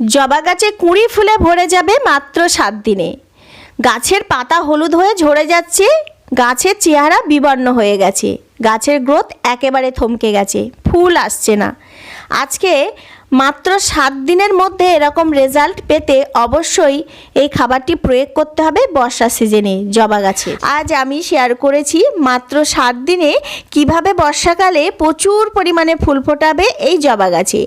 জবা গাছে কুঁড়ি ফুলে ভরে যাবে মাত্র সাত দিনে। গাছের পাতা হলুদ হয়ে ঝরে যাচ্ছে, গাছের চেহারা বিবর্ণ হয়ে গেছে। গাছের গ্রোথ একেবারে থমকে গেছে, ফুল আসছে না। আজকে মাত্র সাত দিনের মধ্যে এরকম রেজাল্ট পেতে অবশ্যই এই খাবারটি প্রয়োগ করতে হবে বর্ষা সিজনে জবা গাছে। আজ আমি শেয়ার করেছি মাত্র সাত দিনে কীভাবে বর্ষাকালে প্রচুর পরিমাণে ফুল ফোটাবে এই জবা গাছে।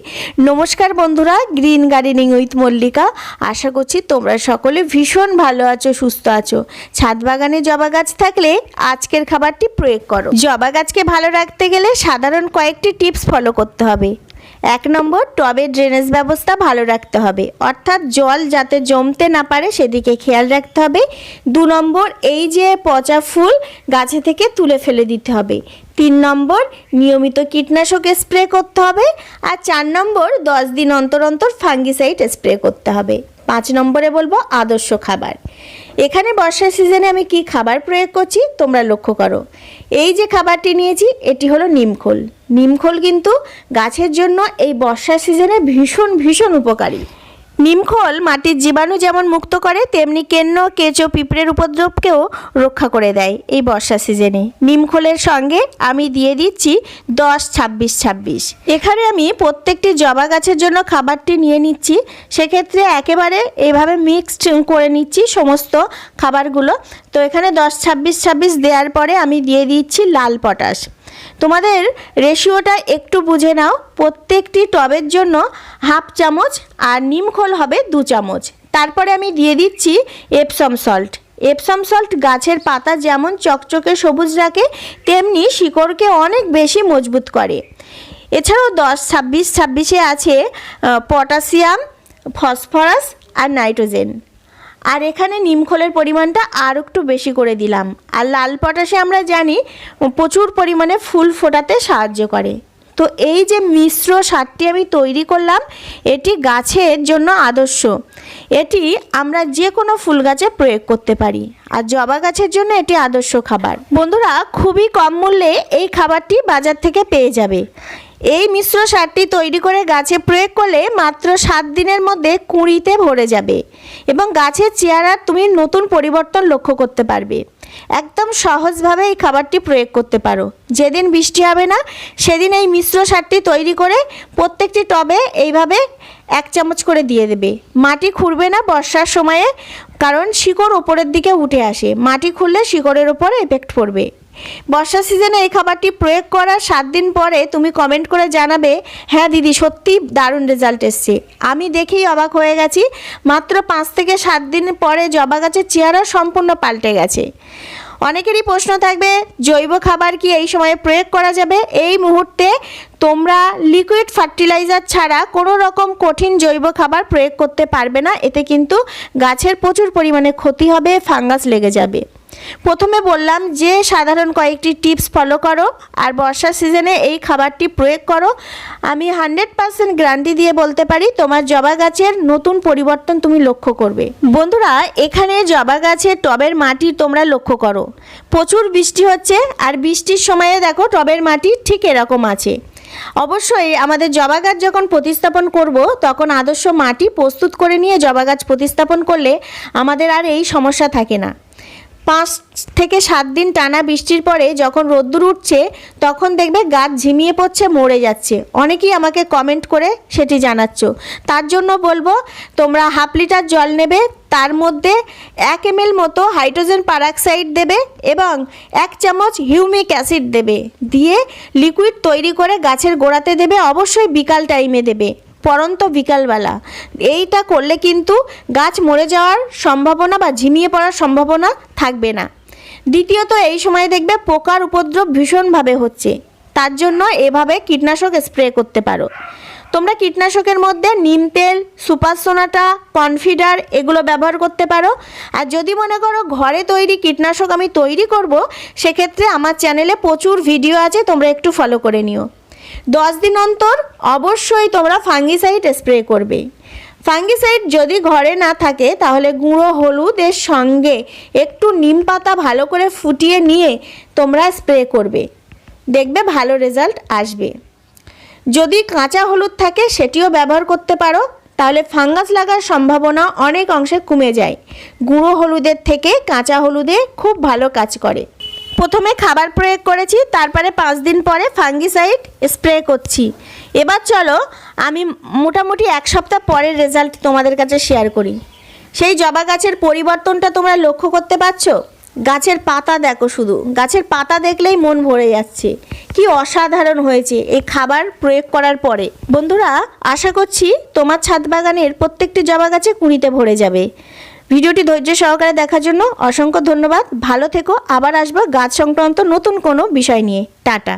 নমস্কার বন্ধুরা, গ্রিন গার্ডেনিং উইথ মল্লিকা। আশা করছি তোমরা সকলে ভীষণ ভালো আছো, সুস্থ আছো। ছাদ বাগানে জবা গাছ থাকলে আজকের খাবারটি প্রয়োগ করো। জবা গাছকে ভালো রাখতে গেলে সাধারণ কয়েকটি টিপস ফলো করতে হবে। এক নম্বর, টবের ড্রেনেজ ব্যবস্থা ভালো রাখতে হবে। অর্থাৎ জল যাতে জমতে না পারে সেদিকে খেয়াল রাখতে হবে। দু নম্বর, এই যে পচা ফুল গাছে থেকে তুলে ফেলে দিতে হবে। তিন নম্বর, নিয়মিত কীটনাশক স্প্রে করতে হবে। আর চার নম্বর, দশ দিন অন্তর অন্তর ফাঙ্গিসাইড স্প্রে করতে হবে। পাঁচ নম্বরে বলব আদর্শ খাবার। এখানে বর্ষার সিজনে আমি কি খাবার প্রয়োগ করছি তোমরা লক্ষ্য করো। এই যে খাবারটি নিয়েছি, এটি হলো নিমখোল নিমখোল কিন্তু গাছের জন্য এই বর্ষার সিজনে ভীষণ ভীষণ উপকারী। নিমখোল মাটির জীবাণু যেমন মুক্ত করে, তেমনি কেন্ন, কেঁচো, পিঁপড়ের উপদ্রবকেও রক্ষা করে দেয় এই বর্ষা সিজনে। নিমখোলের সঙ্গে আমি দিয়ে দিচ্ছি দশ ছাব্বিশ ছাব্বিশ। এখানে আমি প্রত্যেকটি জবা গাছের জন্য খাবারটি নিয়ে নিচ্ছি। সেক্ষেত্রে একেবারে এইভাবে মিক্সড করে নিচ্ছি সমস্ত খাবারগুলো। তো এখানে দশ ছাব্বিশ ছাব্বিশ দেওয়ার পরে আমি দিয়ে দিচ্ছি লাল পটাশ। তোমাদের রেশিওটা একটু বুঝে নাও। প্রত্যেকটি টবের জন্য হাফ চামচ আর নিমখোল হবে দু চামচ। তারপরে আমি দিয়ে দিচ্ছি এপসম সল্ট এপসম সল্ট গাছের পাতা যেমন চকচকে সবুজ রাখে, তেমনি শিকড়কে অনেক বেশি মজবুত করে। এছাড়াও দশ, ছাব্বিশ, ছাব্বিশে আছে পটাশিয়াম, ফসফরাস আর নাইট্রোজেন। আর এখানে নিমখোলের পরিমাণটা আর একটু বেশি করে দিলাম। আর লাল পটাশে আমরা জানি, প্রচুর পরিমাণে ফুল ফোটাতে সাহায্য করে। তো এই যে মিশ্র সারটি আমি তৈরি করলাম, এটি গাছের জন্য আদর্শ। এটি আমরা যে কোনো ফুল গাছে প্রয়োগ করতে পারি। আর জবা গাছের জন্য এটি আদর্শ খাবার। বন্ধুরা, খুবই কম মূল্যে এই খাবারটি বাজার থেকে পেয়ে যাবে। এই মিশ্র সারটি তৈরি করে গাছে প্রয়োগ করলে মাত্র সাত দিনের মধ্যে কুঁড়িতে ভরে যাবে এবং গাছের চেহারার তুমি নতুন পরিবর্তন লক্ষ্য করতে পারবে। একদম সহজভাবে এই খাবারটি প্রয়োগ করতে পারো। যেদিন বৃষ্টি হবে না, সেদিন এই মিশ্র সারটি তৈরি করে প্রত্যেকটি টবে এইভাবে এক চামচ করে দিয়ে দেবে। মাটি খুঁড়বে না বর্ষার সময়ে, কারণ শিকড় ওপরের দিকে উঠে আসে। মাটি খুললে শিকড়ের ওপরে এফেক্ট পড়বে। বর্ষা সিজনে এই খাবারটি প্রয়োগ করার সাত দিন পরে তুমি কমেন্ট করে জানাবে হ্যাঁ দিদি সত্যি দারুণ রেজাল্ট এসছে। আমি দেখেই অবাক হয়ে গেছি, মাত্র পাঁচ থেকে সাত দিন পরে জবা গাছের চেহারা সম্পূর্ণ পাল্টে গেছে। অনেকেরই প্রশ্ন থাকবে, জৈব খাবার কি এই সময়ে প্রয়োগ করা যাবে? এই মুহূর্তে তোমরা লিকুইড ফার্টিলাইজার ছাড়া কোনো রকম কঠিন জৈব খাবার প্রয়োগ করতে পারবে না। এতে কিন্তু গাছের প্রচুর পরিমাণে ক্ষতি হবে ফাঙ্গাস লেগে যাবে। প্রথমে বললাম যে সাধারণ কয়েকটি টিপস ফলো করো আর বর্ষার সিজনে এই খাবারটি প্রয়োগ করো। আমি হান্ড্রেড পার্সেন্ট গ্যারান্টি দিয়ে বলতে পারি তোমার জবা গাছের নতুন পরিবর্তন তুমি লক্ষ্য করবে। বন্ধুরা, এখানে জবা গাছের টবের মাটি তোমরা লক্ষ্য করো। প্রচুর বৃষ্টি হচ্ছে আর বৃষ্টির সময়ে দেখো টবের মাটি ঠিক এরকম আছে। অবশ্যই আমাদের জবা গাছ যখন প্রতিস্থাপন করব, তখন আদর্শ মাটি প্রস্তুত করে নিয়ে জবা গাছ প্রতিস্থাপন করলে আমাদের আর এই সমস্যা থাকে না। পাঁচ থেকে সাত দিন টানা বৃষ্টির পরে যখন রোদ্দুর উঠছে, তখন দেখবে গাছ ঝিমিয়ে পড়ছে, মরে যাচ্ছে। অনেকেই আমাকে কমেন্ট করে সেটি জানাচ্ছ। তার জন্য বলব, তোমরা হাফ লিটার জল নেবে, তার মধ্যে এক এম মতো হাইড্রোজেন পারাক্সাইড দেবে এবং এক চামচ হিউমিক অ্যাসিড দেবে। দিয়ে লিকুইড তৈরি করে গাছের গোড়াতে দেবে, অবশ্যই বিকাল টাইমে দেবে। পরন্ত বিকালবেলা। এইটা করলে কিন্তু গাছ মরে যাওয়ার সম্ভাবনা বা ঝিমিয়ে পড়ার সম্ভাবনা থাকবে না। দ্বিতীয়ত, এই সময় দেখবে পোকার উপদ্রব ভীষণভাবে হচ্ছে। তার জন্য এভাবে কীটনাশক স্প্রে করতে পারো। তোমরা কীটনাশকের মধ্যে নিম তেল, সুপার সোনাটা, কনফিডার এগুলো ব্যবহার করতে পারো। আর যদি মনে করো ঘরে তৈরি কীটনাশক আমি তৈরি করব, সেক্ষেত্রে আমার চ্যানেলে প্রচুর ভিডিও আছে, তোমরা একটু ফলো করে নিও। দশ দিন অন্তর অবশ্যই তোমরা ফাঙ্গিসাইড স্প্রে করবে। ফাঙ্গিসাইড যদি ঘরে না থাকে, তাহলে গুঁড়ো হলুদের সঙ্গে একটু নিম পাতা ভালো করে ফুটিয়ে নিয়ে তোমরা স্প্রে করবে। দেখবে ভালো রেজাল্ট আসবে। যদি কাঁচা হলুদ থাকে, সেটিও ব্যবহার করতে পারো। তাহলে ফাঙ্গাস লাগার সম্ভাবনা অনেক অংশে কমে যায়। গুঁড়ো হলুদের থেকে কাঁচা হলুদে খুব ভালো কাজ করে। প্রথমে খাবার প্রয়োগ করেছি, তারপরে পাঁচ দিন পরে ফাঙ্গিসাইড স্প্রে করছি। এবার চলো, আমি মোটামুটি এক সপ্তাহ পরের রেজাল্ট তোমাদের কাছে শেয়ার করি। সেই জবা গাছের পরিবর্তনটা তোমরা লক্ষ্য করতে পারছ? গাছের পাতা দেখো শুধু। গাছের পাতা দেখলেই মন ভরে যাচ্ছে। কি অসাধারণ হয়েছে এই খাবার প্রয়োগ করার পরে। বন্ধুরা, আশা করছি তোমার ছাদ বাগানের প্রত্যেকটি জবা গাছে কুঁড়িতে ভরে যাবে। ভিডিওটি ধৈর্য সহকারে দেখার জন্য অসংখ্য ধন্যবাদ। ভালো থেকো। আবার আসব গাছ সংক্রান্ত নতুন কোনো বিষয় নিয়ে। টাটা।